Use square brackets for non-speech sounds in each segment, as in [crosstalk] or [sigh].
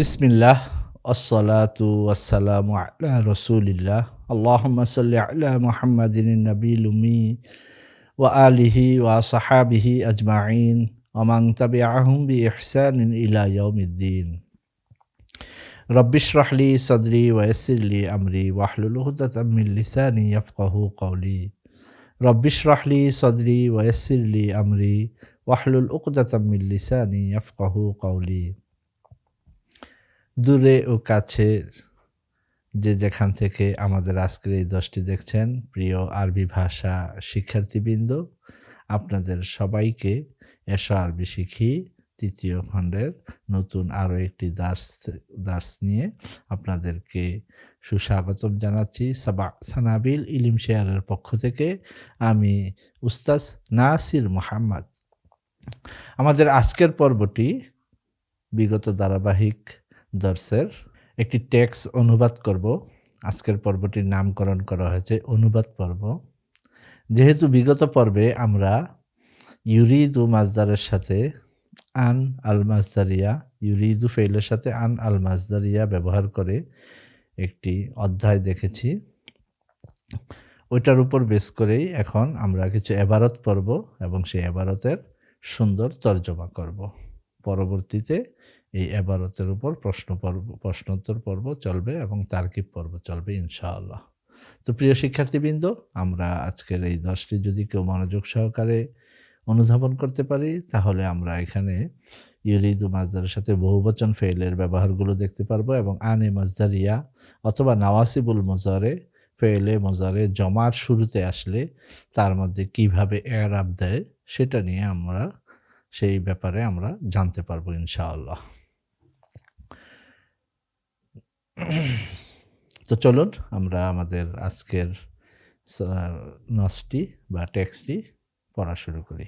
بسم الله الصلاة والسلام على رسول الله اللهم صل على محمد النبي الأمي وآله وصحابه أجمعين ومن تبعهم بإحسان إلى يوم الدين. رب اشرح لي صدري ويسر لي أمري واحلل عقدة من لساني يفقه قولي. رب اشرح لي صدري ويسر لي أمري واحلل عقدة من لساني يفقه قولي. দূরে ও কাছের যে যেখান থেকে আমাদের আজকের এই দশটি দেখছেন, প্রিয় আরবি ভাষা শিক্ষার্থীবৃন্দ, আপনাদের সবাইকে এসো আরবি শিখি তৃতীয় খণ্ডের নতুন আরও একটি দাস দাস নিয়ে আপনাদেরকে সুস্বাগতম জানাচ্ছি। সাবা, সানাবিল ইলিম শেয়ারের পক্ষ থেকে আমি উস্তাজ নাসির মোহাম্মদ। আমাদের আজকের পর্বটি বিগত ধারাবাহিক দর্শের একটি টেক্স অনুবাদ করব। আজকের পর্বটির নামকরণ করা হয়েছে অনুবাদ পর্ব। যেহেতু বিগত পর্বে আমরা ইউরিদু মাজদারের সাথে আন আল মাজদারিয়া, ইউরিদু ফেইলের সাথে আন আল মাজদারিয়া ব্যবহার করে একটি অধ্যায় দেখেছি। ওইটার উপর বেস করেই এখন আমরা কিছু এবারত পর্ব এবং সেই এবারতের সুন্দর তর্জমা করব। পরবর্তীতে এই এবারতের উপর প্রশ্ন পর্ব, প্রশ্নোত্তর পর্ব চলবে এবং তার্কিব পর্ব চলবে, ইনশাআল্লাহ। তো প্রিয় শিক্ষার্থীবৃন্দ, আমরা আজকের এই দশটি যদি কেউ মনোযোগ সহকারে অনুধাবন করতে পারি, তাহলে আমরা এখানে ইউরিদু মাজদারের সাথে বহুবচন ফেইলের ব্যবহারগুলো দেখতে পারব এবং আনে মাজদারিয়া অথবা নওয়াসিবুল মজারে ফেলে মজারে জমার শুরুতে আসলে তার মধ্যে কীভাবে এরাব দেয়, সেটা নিয়ে আমরা সেই ব্যাপারে আমরা জানতে পারব, ইনশাআল্লাহ। তো চলুন আমরা আমাদের আজকের নসটি বা টেক্সটি পড়া শুরু করি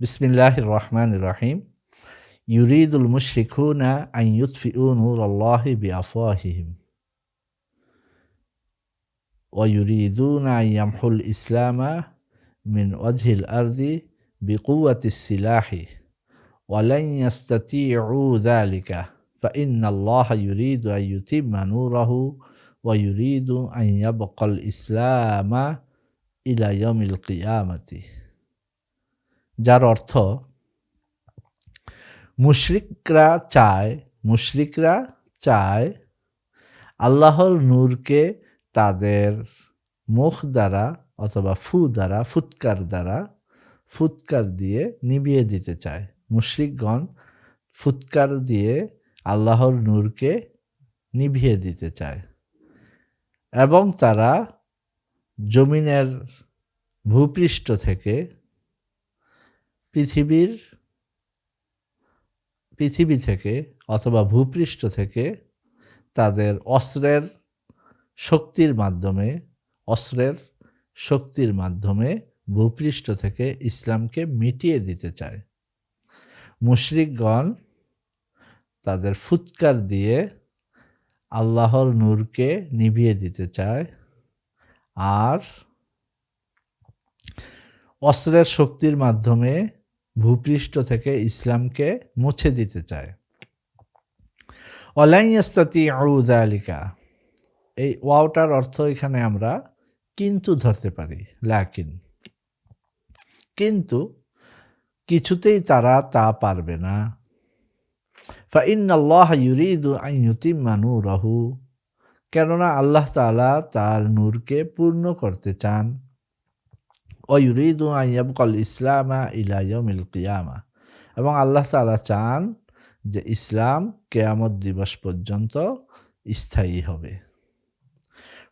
বিসমিল্লাহ রহমান রহিম ইউরিদুল মুশরিকুনা আন ইউতফিউ নূর আল্লাহি বিআফওয়াহিহিম ويريدون أن يمحوا الإسلام من وجه الأرض بقوة السلاح ولن يستطيعوا ذلك ফাইনাল্লাহরিদ আইয়ুতি মানুরাহু ওয়ুরিদু আইয়া ইসলামা ইলাইমিল যার অর্থ, মুশরিকরা চায় মুশরিকরা চায় আল্লাহর নূরকে তাদের মুখ দ্বারা অথবা ফু দ্বারা, ফুৎকার দ্বারা, ফুৎকার দিয়ে নিবিয়ে দিতে চায়। মুশরিকগণ ফুৎকার দিয়ে আল্লাহর নূরকে নিভিয়ে দিতে চায়। এবং তারা জমিনের ভূপৃষ্ঠ থেকে পৃথিবীর, পৃথিবী থেকে অথবা ভূপৃষ্ঠ থেকে তাদের অস্ত্রের শক্তির মাধ্যমে, অস্ত্রের শক্তির মাধ্যমে ভূপৃষ্ঠ থেকে ইসলামকে মিটিয়ে দিতে চায়। মুশরিকগণ তাদের ফুৎকার দিয়ে আল্লাহর নূরকে নিভিয়ে দিতে চায়। আর অস্ত্রের শক্তির মাধ্যমে ভূপৃষ্ঠ থেকে ইসলামকে মুছে দিতে চায়। অলাইস্তাতি আলিকা এই ওয়াওটার অর্থ এখানে আমরা কিন্তু ধরতে পারি লাকিন কিন্তু কিছুতেই তারা তা পারবে না। ফাইন আল্লাহ ইউরিদু আইয়ুতিম্মা নূরাহু কেননা আল্লাহ তালা তার নূরকে পূর্ণ করতে চান। ইউরিদু আইয়াবকল ইসলামা ইলাইয়মিল কিয়ামা এবং আল্লাহ তালা চান যে ইসলাম কেয়ামত দিবস পর্যন্ত স্থায়ী হবে।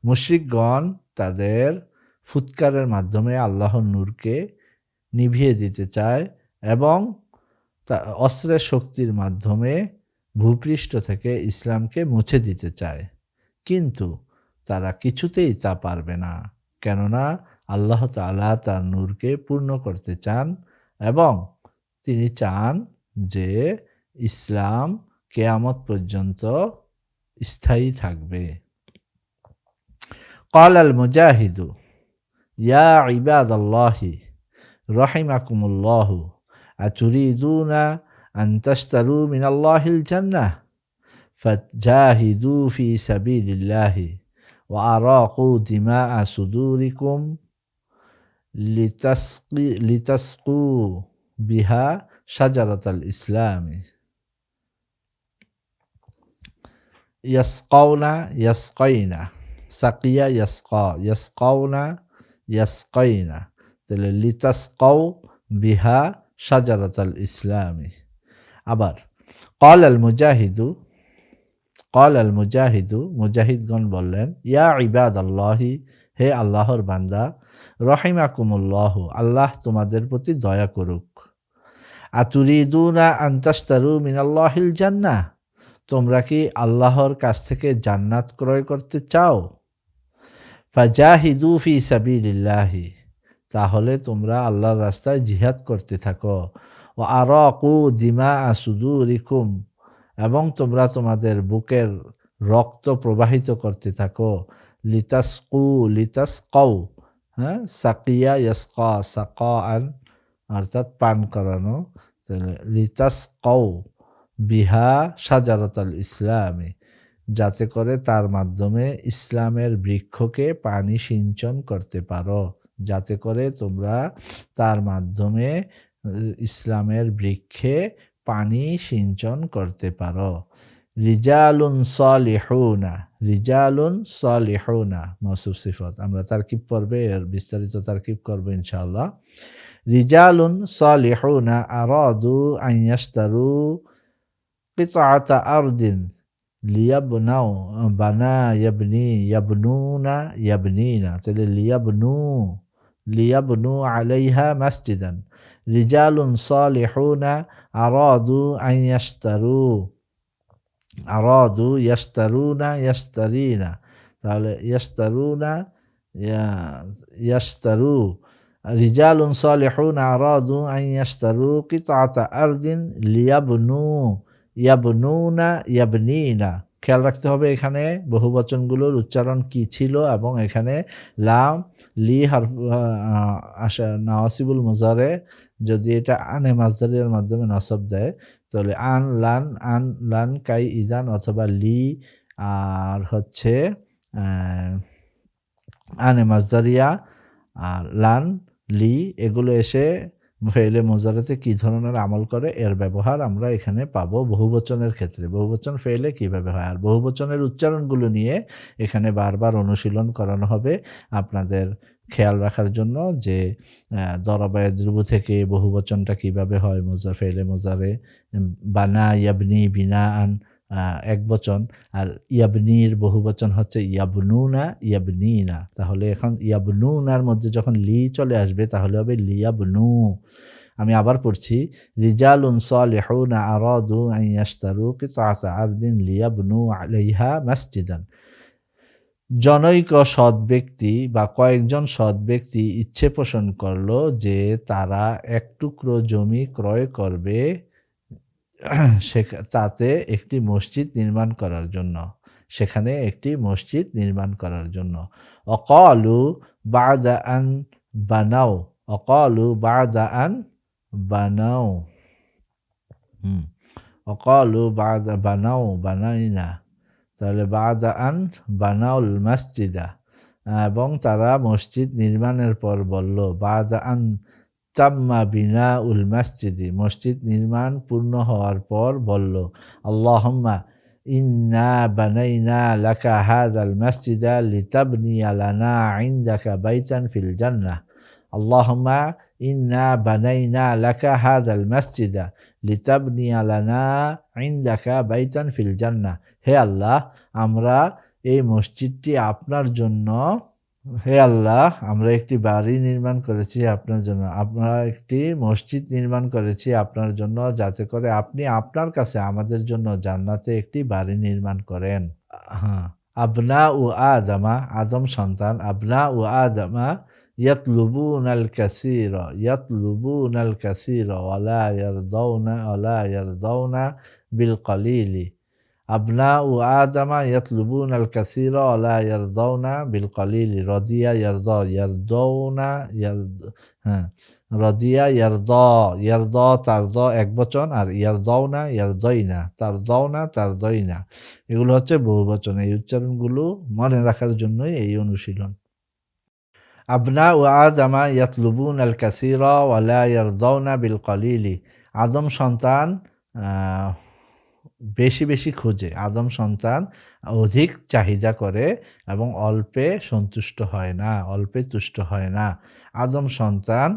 মুশরিকগণ তাদের ফুৎকারের মাধ্যমে আল্লাহর নূরকে নিভিয়ে দিতে চায় এবং অস্ত্রের শক্তির মাধ্যমে ভূপৃষ্ঠ থেকে ইসলামকে মুছে দিতে চায় কিন্তু তারা কিছুতেই তা পারবে না কেননা আল্লাহ তালা তার নূরকে পূর্ণ করতে চান এবং তিনি চান যে ইসলাম কেয়ামত পর্যন্ত স্থায়ী থাকবে قال المجاهد يا عباد الله رحمكم الله أتريدون أن تشتروا من الله الجنة؟ فجاهدوا في سبيل الله وأراقوا دماء صدوركم لتسقي لتسقوا بها شجرة الإسلام. يسقون يسقينا سقي يسقى. يسقون يسقينا لتسقوا بها বিহা আল ইসলামী। আবার কল আল মুজাহিদু কল আল মুজাহিদু, মুজাহিদগণ বললেন, ইয়া ইবাদ আল্লাহি হে আল্লাহর বান্দা, রহিমাকুমুল্লাহ, আল্লাহ তোমাদের প্রতি দয়া করুক। আতুরিদুনা আন্তাস্তারু মিনাল্লাহিল জান্না তোমরা কি আল্লাহর কাছ থেকে জান্নাত ক্রয় করতে চাও? ফাজাহিদু ফি সাবিলিল্লাহি। তাহলে তোমরা আল্লাহর রাস্তায় জিহাদ করতে থাকো। ও আরকু দিমা আসুদুরিকুম এবং তোমরা তোমাদের বুকের রক্ত প্রবাহিত করতে থাকো। লিতাস কু লিতাস কৌ হ্যাঁ সাকিয়া ইয়াসকা সাকা আন অর্থাৎ পান করানো। লিতাস কৌ বিহা সাজারত আল ইসলামে, যাতে করে তার মাধ্যমে ইসলামের বৃক্ষকে পানি সিঞ্চন করতে পারো। যাতে করে তোমরা তার মাধ্যমে ইসলামের বৃক্ষে পানি সিঞ্চন করতে পারো। রিজালুন সলিহুনা রিজালুন সলিহুনা মসুফ সিফত। আমরা তারকিব করবে এর বিস্তারিত তারকিব করব ইনশাল্লাহ রিজালুন সলিহুনা আরাদু আইয়াস্তারু কিতাআতা আরদিন লিয়াবনাও বানা ইয়াবনি ইয়াবনুনা ইয়াবনিনা। তাহলে লিয়াবনু ليبنوا عليها مسجدا رجال صالحون أرادوا أن يشتروا أرادوا يشترون يشترين يشترون يشتروا رجال صالحون أرادوا أن يشتروا قطعة أرض ليبنوا ইয়াবনুনা ইয়াবনিনা খেয়াল রাখতে হবে এখানে বহু বচনগুলোর উচ্চারণ কি ছিল এবং এখানে লাম, লি হার আসা নওয়াসিবুল মুজারে যদি এটা আনে মাজদারের মাধ্যমে নসব দেয়, তাহলে আন, লান আন, লান, কাই, ইজান অথবা লি আর হচ্ছে আনে মাজদারিয়া আর লান, লি, এগুলো এসে ফেলে মোজারেতে কি ধরনের আমল করে, এর ব্যবহার আমরা এখানে পাবো বহুবচনের ক্ষেত্রে। বহুবচন ফেলে কীভাবে হয়? আর বহুবচনের উচ্চারণগুলো নিয়ে এখানে বারবার অনুশীলন করানো হবে আপনাদের খেয়াল রাখার জন্য যে দরবায় ধ্রুব থেকে বহুবচনটা কীভাবে হয়, মোজা ফেলে মোজারে বানা ইয়াবনি বিনা আন এক বচন, আর ইয়াবনির বহু বচন হচ্ছে ইয়াবনুনা ইয়াবনিনা। তাহলে এখন ইয়াবনুনার মধ্যে যখন লি চলে আসবে, তাহলে হবে লিয়াবনু। আমি আবার পড়ছি, রিজালুন সালিহুনা আরাদু আন ইয়াশতারু কিতাআতা আরদিন লিয়াবনু আলাইহা মসজিদান। জনৈক সৎ ব্যক্তি বা কয়েকজন সৎ ব্যক্তি ইচ্ছে পোষণ করল যে তারা এক টুকরো জমি ক্রয় করবে [clears throat] তাতে একটি মসজিদ নির্মাণ করার জন্য। সেখানে একটি মসজিদ নির্মাণ করার জন্য। অকলু বাদা আন বানাও। অকলু বাদা আন বানাও। হুম। অকলু বাদা, বানাও, বানাই না। তাহলে বাদা আন বানাউল মসজিদা। এবং তারা মসজিদ নির্মাণের পর বলল বাদা আন তাম্মা বিনা উল মসজিদি, মসজিদ নির্মাণ পূর্ণ হওয়ার পর বলল, আল্লাহম্মা ইন্না বানাইনা লাকা হাদ আল মসজিদা লিতাবনি আলানা আইন্দাকা বাইতান ফিল জান্নাহ। আল্লাহম্মা ইন্না বানাইনা লাকা হাদ আল মসজিদা লিতাবনি আলানা আইন্দাকা বাইতান ফিল জান্নাহ। হে আল্লাহ, আমরা এই মসজিদটি আপনার জন্য হে আল্লাহ আমরা একটি বাড়ি নির্মাণ করেছি আপনার জন্য আমরা একটি মসজিদ নির্মাণ করেছি আপনার জন্য যাতে করে আপনি আপনার কাছে আমাদের জন্য জান্নাতে একটি বাড়ি নির্মাণ করেন হ্যাঁ আবনা ও আদমা আদম সন্তান আবনা ও আদমা يطلبون الكثير يطلبون الكثير ولا يرضون ولا يرضون بالقليل আবনা উ আদামা ইয়াতলুবুন আল কাসির আলা ইয়ারদাউনা বিল কলিল রদিয়া ইয়ারদ ইয়ারদৌনা ইয়ারদ হ্যাঁ রদিয়া ইয়ারদ ইয়ারদ তার দ এক বচন। আর ইয়ারদৌনা ইয়ারদইনা তার দৌনা তার দইনা এগুলো হচ্ছে বহু বচন। এই উচ্চারণগুলো মনে রাখার জন্যই এই অনুশীলন। আবনা ও আদামা ইয়াতলুবুন আল কাসিরা ওয়ালা ইয়ারদাউনা বিল কলিলি আদম সন্তান আহ, বেশি বেশি খোঁজে। আদম সন্তান অধিক চাহিদা করে এবং অল্পে সন্তুষ্ট হয় না, অল্পে তুষ্ট হয় না। আদম সন্তান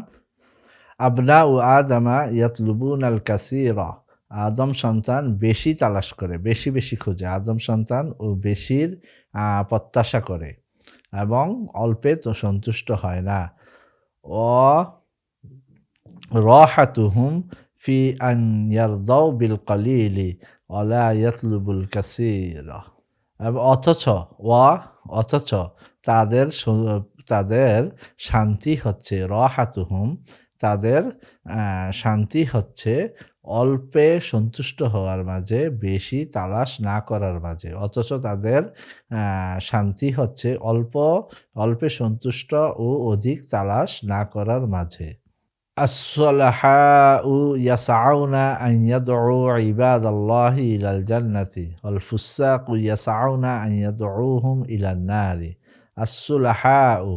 আবনা ও আদামা ইয়াতলুবুন আল কাসিরা। আদম সন্তান বেশি তালাশ করে, বেশি বেশি খোঁজে। আদম সন্তান ও বেশির প্রত্যাশা করে এবং অল্পে তো সন্তুষ্ট হয় না। ও রাহাতুহুম ফি আন ইয়ারদাউ বিল কলিলি। ওয়ালা ইয়াতলুবুল কাসীরা অথচ ওয়া অথচ তাদের তাদের শান্তি হচ্ছে, রাহাতুহুম, তাদের শান্তি হচ্ছে অল্পে সন্তুষ্ট হওয়ার মাঝে, বেশি তালাশ না করার মাঝে। অথচ তাদের শান্তি হচ্ছে অল্প অল্পে সন্তুষ্ট ও অধিক তালাশ না করার মাঝে। আসলাহাউ ইয়াসাউনা আন ইয়াদউ ইবাদাল্লাহি ইলাল জান্নাতি ওয়াল ফুসাকু ইয়াসাউনা আন ইয়াদউহুম ইলান নারি আসলাহাউ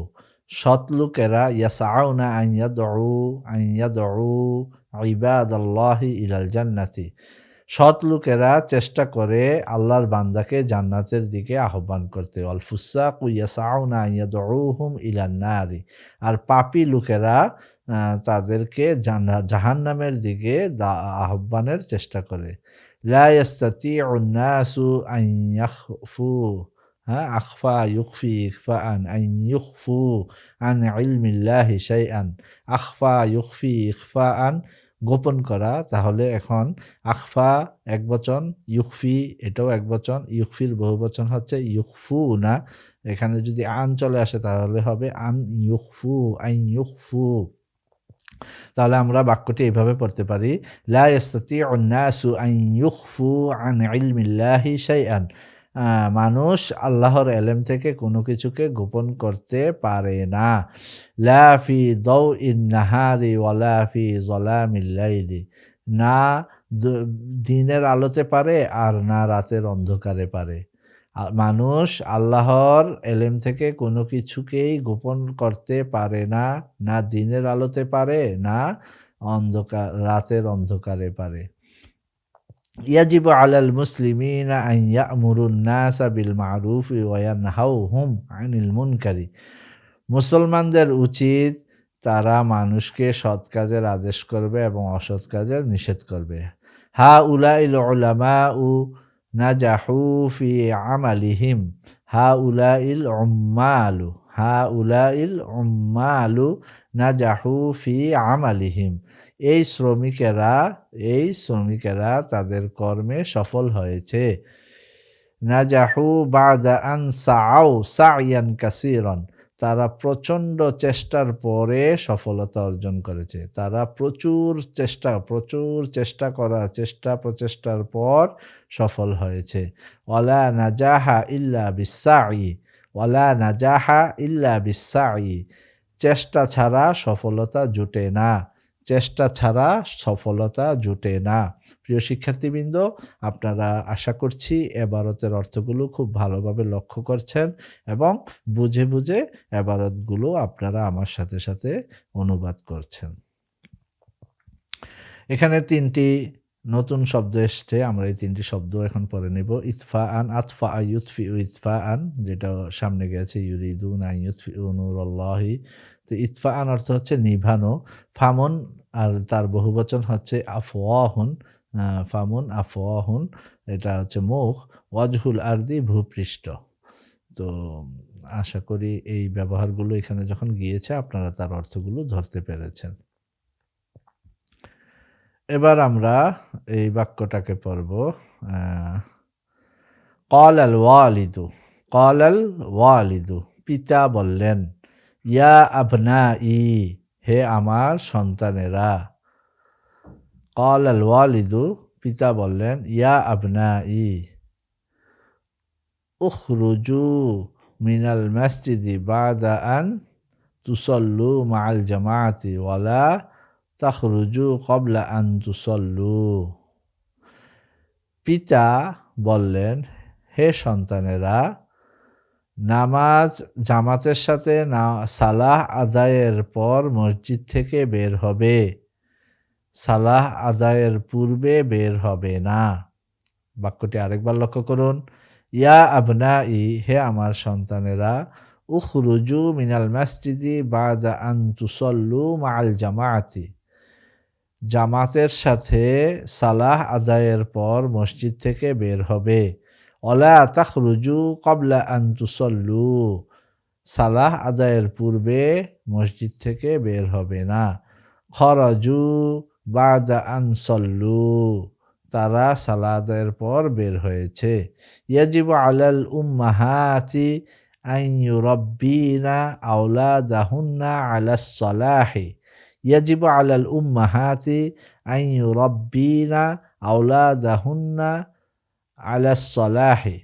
সৎ লোকেরা ইয়াসাউনা আন ইয়াদউ আন ইয়াদউ ইবাদাল্লাহি ইলাল জান্নাতি সৎ লোকেরা চেষ্টা করে আল্লাহর বান্দাকে জান্নাতের দিকে আহ্বান করতে। অলফুসা কুইয়াসাউনা ইয়াদউহুম ইলান নারি। আর পাপি লোকেরা তাদেরকে জান্না- জাহান্নামের দিকে আহ্বানের চেষ্টা করে। লা ইয়াস্তাতিউ নাসু হ্যাঁ আখফা ইউখফি ইখফা আন আন ইউখফু আন ইলমিল্লাহি শাইআন, আখফা ইউখফি ইখফা আন গোপন করা। তাহলে এখন আখফা এক বচন, ইউখফি এটাও এক বচন, ইউখফির বহু বচন হচ্ছে ইউখফু না এখানে যদি আন চলে আসে তাহলে হবে আন ইউখফু আইন ইউখফু। তাহলে আমরা বাক্যটি এইভাবে পড়তে পারি, লা ইয়াস্তাতিউ নাসু আন ইউখফু আন ইলমিল্লাহি শাইআন। মানুষ আল্লাহর এলেম থেকে কোনো কিছুকে গোপন করতে পারে না। লা ফি দৌ ইন নাহারি ওয়ালা ফি জলামিল্লাইলি না দিনের আলোতে পারে আর না রাতের অন্ধকারে পারে। মানুষ আল্লাহর এলেম থেকে কোনো কিছুকেই গোপন করতে পারে না না দিনের আলোতে পারে, না অন্ধকার, রাতের অন্ধকারে পারে। ইয়াজিব আলাল মুসলিমিন আইয়া সাবিল বিল মারুফ ওয়ান হাউ হুম আইনিল মুনকারি। মুসলমানদের উচিত তারা মানুষকে সৎ কাজের আদেশ করবে এবং অসৎ কাজের নিষেধ করবে। হা উলাইল ওলামা উ নাজাহু ফি আমালিহিম। হা উলাইল উম্মালু হা উলাইল উম্মালু নাজাহু ফি আমালিহিম। এই শ্রমিকেরা এই শ্রমিকেরা তাদের কর্মে সফল হয়েছে। নাজাহু বাদা আন সাআউ সাইয়ান কাসিরন। তারা প্রচণ্ড চেষ্টার পরে সফলতা অর্জন করেছে। তারা প্রচুর চেষ্টা প্রচুর চেষ্টা করার চেষ্টা, প্রচেষ্টার পর সফল হয়েছে। ওলা নাজাহা ইল্লা বিশ্বাই ওলা নাজাহা ইল্লা বিশ্বাই চেষ্টা ছাড়া সফলতা জুটে না। চেষ্টা ছাড়া সফলতা জুটে না। প্রিয় শিক্ষার্থীবৃন্দ, আপনারা আশা করছি এবারতের অর্থগুলো খুব ভালোভাবে লক্ষ্য করছেন এবং বুঝে বুঝে এবারতগুলো আপনারা আমার সাথে সাথে অনুবাদ করছেন। এখানে তিনটি নতুন শব্দ এসছে, আমরা এই তিনটি শব্দ এখন পরে নেব। ইতফা আন আতফা ইউতফি উ ইতফা আন যেটা সামনে গেছে ইউরিদু না ইউতফি উ নুরল্লাহি। তো ইতফা আন অর্থ হচ্ছে নিভানো। ফামুন আর তার বহুবচন হচ্ছে আফওয়াহুন ফামুন, আফওয়াহুন, এটা হচ্ছে মুখ, ওয়াজহুল আরদি ভূপৃষ্ঠ। তো আশা করি এই ব্যবহারগুলো এখানে যখন গিয়েছে, আপনারা তার অর্থগুলো ধরতে পেরেছেন। এবার আমরা এই বাক্যটাকে পড়ব কল আল ওয়ালিদু কল আল ওয়ালিদু, পিতা বললেন, ইয়া আবনা ই হে আমার সন্তানেরা। কল আল ওয়ালিদু, পিতা বললেন, ইয়া আবনা ই উখরুজু মিনাল মসজিদি বাদা আন তুসল্লু মাল জামাতি ওয়ালা তাখরুজু কবলা আন তুসল্লু। পিতা বললেন, হে সন্তানেরা নামাজ জামাতের সাথে না, সালাহ আদায়ের পর মসজিদ থেকে বের হবে। সালাহ আদায়ের পূর্বে বের হবে না। বাক্যটি আরেকবার লক্ষ্য করুন। ইয়া আবনা ই হে আমার সন্তানেরা, উখরুজু মিনাল মসজিদি বাদা আন্তুসল্লু মাল জামায়াতি জামাতের সাথে সালাহ আদায়ের পর মসজিদ থেকে বের হবে। অলা তাখরুজু কবলা আন্তুসল্লু সালাহ আদায়ের পূর্বে মসজিদ থেকে বের হবে না। খরাজু বাদা আনসল্লু তারা সালাদের পর বের হয়েছে। ইয়াজিব আলাল উম্মাহাতি আইন ইউরব্বিনা আওলাদাহুন্না আলাস সলাহি ইয়াজিব আলাল উম্মাহাতি আইন ইউরব্বিনা আওলাদাহুন্না আলাস সলাহি,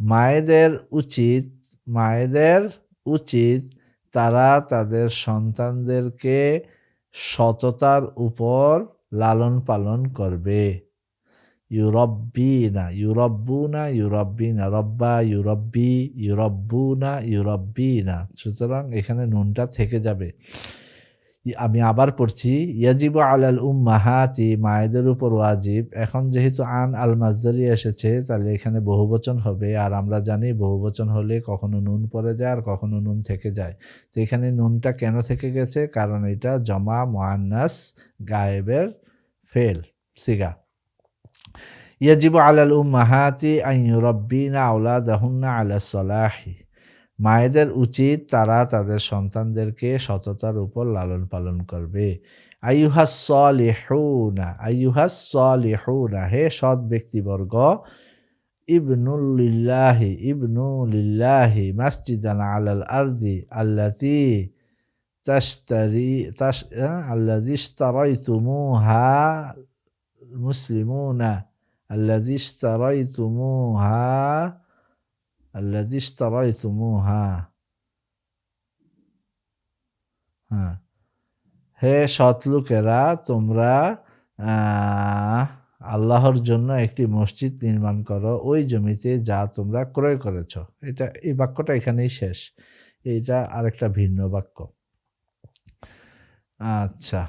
মায়েদের উচিত মায়েদের উচিত তারা তাদের সন্তানদেরকে সততার উপর লালন পালন করবে। ইউরব্বিনা, ইউরব্বুনা, ইউরব্বিনা, রব্বা, ইউরব্বি, ইউরব্বুনা, ইউরব্বিনা। সুতরাং এখানে নুনটা থেকে যাবে। আমি আবার পড়ছি, ইয়াজিব আলাল উম্মাহাতি, মায়েদের উপর ওয়াজিব। এখন যেহেতু আন আল মাজদারি এসেছে, তাহলে এখানে বহুবচন হবে। আর আমরা জানি বহুবচন হলে কখনো নুন পড়ে যায় আর কখনো নুন থেকে যায়। তো এখানে নুনটা কেন থেকে গেছে? কারণ এটা জমা মোয়ান্নাস গায়েবের ফেল, সিগা। ইয়াজিব আলাল উম্মাহাতি আইন রব্বিনা আউলাদাহুন্না আলা সলাহি। মায়েদের উচিত তারা তাদের সন্তানদেরকে সততার উপর লালন পালন করবে। আইহাস সলিহুনা আইহাস সলিহুনা, হে সৎ ব্যক্তিবর্গ, ইবনুল্লিল্লাহি ইবনুলিল্লাহি মাসজিদান আলাল আরদি আল্লাতি তাশতারি, তাশ আল্লাযী ইশতারাইতুমুহা মুসলিমুনা আল্লাযী ইশতারাইতুমুহা الذي اشتريتموها হ্যাঁ হে সৎ লোকেরা তোমরা আল্লাহর জন্য একটি মসজিদ নির্মাণ করো ওই জমিতে যা তোমরা ক্রয় করেছ এটা এই বাক্যটা এখানেই শেষ এইটা আরেকটা ভিন্ন বাক্য আচ্ছা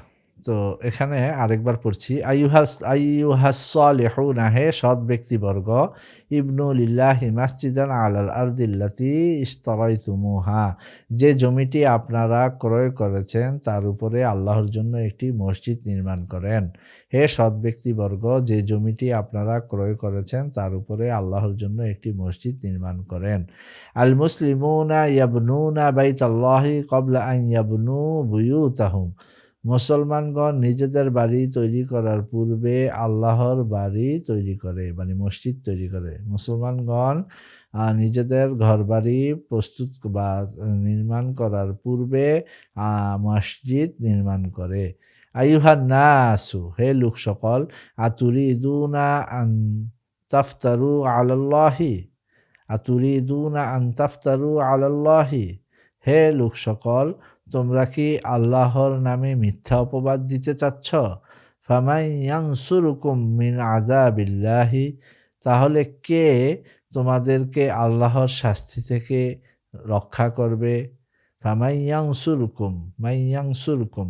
তো এখানে আরেকবার পড়ছি আইহাস আইহাসলেহুনা হে সৎ ব্যক্তিবর্গ ইবনুলিল্লাহি মাসজিদান আলাল আরদিল্লাতি ইস্তরাইতুমুহা যে জমিটি আপনারা ক্রয় করেছেন তার উপরে আল্লাহর জন্য একটি মসজিদ নির্মাণ করেন। হে সৎ ব্যক্তিবর্গ, যে জমিটি আপনারা ক্রয় করেছেন তার উপরে আল্লাহর জন্য একটি মসজিদ নির্মাণ করেন। আল মুসলিমুনা ইয়াবনুনা বাইত আল্লাহি কবলা আইন ইয়াবনু বুয়ুতাহুম। মুসলমানগণ নিজেদের বাড়ি তৈরি করার পূর্বে আল্লাহর বাড়ি তৈরি করে মানে মসজিদ তৈরি করে। মুসলমানগণ নিজেদের ঘর বাড়ি প্রস্তুত বা নির্মাণ করার পূর্বে মসজিদ নির্মাণ করে। আয়ুহান নাসু, হে লোক সকল আতুরি ইদুনা আন তাফতারু আলাল্লাহি? আতুরি ইদুনা আন তাফতারু আলাল্লাহি? হে লোক সকল তোমরা কি আল্লাহর নামে মিথ্যা অপবাদ দিতে চাচ্ছ? ফামাইয়াংসুরুকুম মিন আজাবিল্লাহি তাহলে কে তোমাদেরকে আল্লাহর শাস্তি থেকে রক্ষা করবে? ফামাইয়াংসুরুকুম মাইয়াংসুরুকুম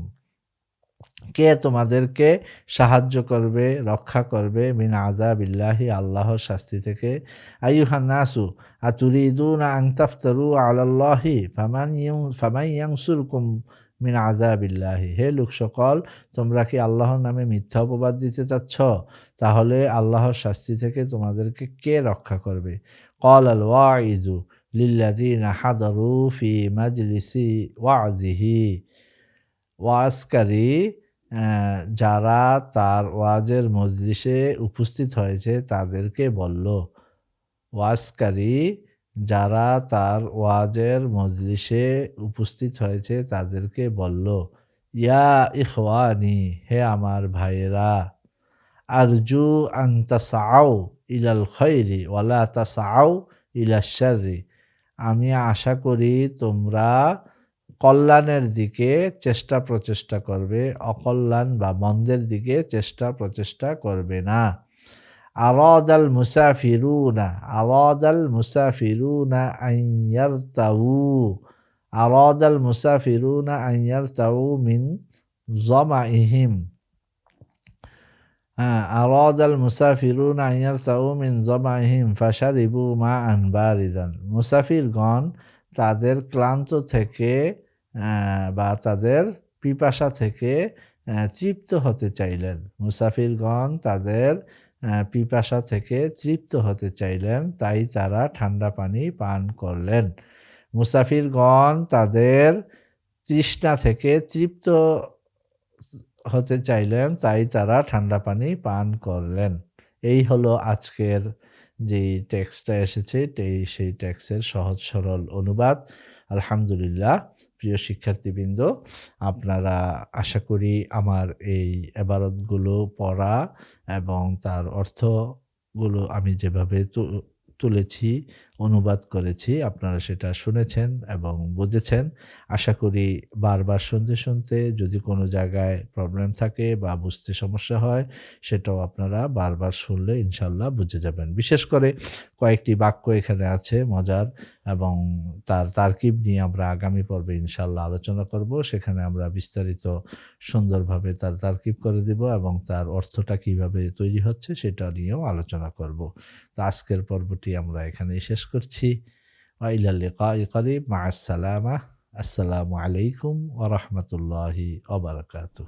কে তোমাদেরকে সাহায্য করবে, রক্ষা করবে? মিন আদা বিল্লাহি আল্লাহর শাস্তি থেকে। আইহান নাসু, আতুরিদুনা আন তাফতারু আলাল্লাহি, ফামান ইয়ং ফামান ইয়াংসুরকুম মিন আদা বিল্লাহি হে লোক সকল, তোমরা কি আল্লাহর নামে মিথ্যা অপবাদ দিতে চাচ্ছ? তাহলে আল্লাহর শাস্তি থেকে তোমাদেরকে কে রক্ষা করবে? কল আল ওয়াইজু লিল্লাদিনা হাদারু ফি মাজলিসি ওয়াজিহি ওয়াজকারী যারা তার ওয়াজের মজলিসে উপস্থিত হয়েছে তাদেরকে বলল, ওয়াজকারী যারা তার ওয়াজের মজলিসে উপস্থিত হয়েছে তাদেরকে বলল, ইয়া ইখওয়ানি, হে আমার ভাইয়েরা, আরজু আন্তাসাও ইলাল খৈরি ওয়ালা তাসাও ইলাশারি আমি আশা করি তোমরা কল্যাণের দিকে চেষ্টা প্রচেষ্টা করবে অকল্যাণ বা মন্দের দিকে চেষ্টা প্রচেষ্টা করবে না أراد المسافرون أراد المسافرون أن يرتووا أراد المسافرون أن يرتووا من ظمئهم أراد المسافرون أن يرتووا من ظمئهم فشربوا ماء باردا মুসাফিরগণ তাদের ক্লান্ত থেকে বা তাদের পিপাসা থেকে তৃপ্ত হতে চাইলেন। মুসাফিরগণ তাদের পিপাসা থেকে তৃপ্ত হতে চাইলেন, তাই তারা ঠান্ডা পানি পান করলেন। মুসাফিরগণ তাদের তৃষ্ণা থেকে তৃপ্ত হতে চাইলেন, তাই তারা ঠান্ডা পানি পান করলেন। এই হলো আজকের যে টেক্সটটা এসেছে সেই টেক্সের সহজ সরল অনুবাদ। আলহামদুলিল্লাহ। প্রিয় শিক্ষার্থীবৃন্দ, আপনারা আশা করি আমার এই এবারতগুলো পড়া এবং তার অর্থগুলো আমি যেভাবে তুলেছি অনুবাদ করেছি, আপনারা সেটা শুনেছেন এবং বুঝেছেন। আশা করি বারবার শুনতে শুনতে যদি কোনো জায়গায় প্রবলেম থাকে বা বুঝতে সমস্যা হয়, সেটাও আপনারা বারবার শুনলে ইনশাল্লাহ বুঝে যাবেন। বিশেষ করে কয়েকটি বাক্য এখানে আছে মজার এবং তার তারকিব নিয়ে আমরা আগামী পর্বে ইনশাল্লাহ আলোচনা করব। সেখানে আমরা বিস্তারিত সুন্দরভাবে তার তারকিব করে দিব এবং তার অর্থটা কীভাবে তৈরি হচ্ছে সেটা নিয়েও আলোচনা করব। তো আজকের পর্বটি আমরা এখানেই শেষ করছি وإلى اللقاء قريب مع السلامة السلام عليكم ورحمة الله وبركاته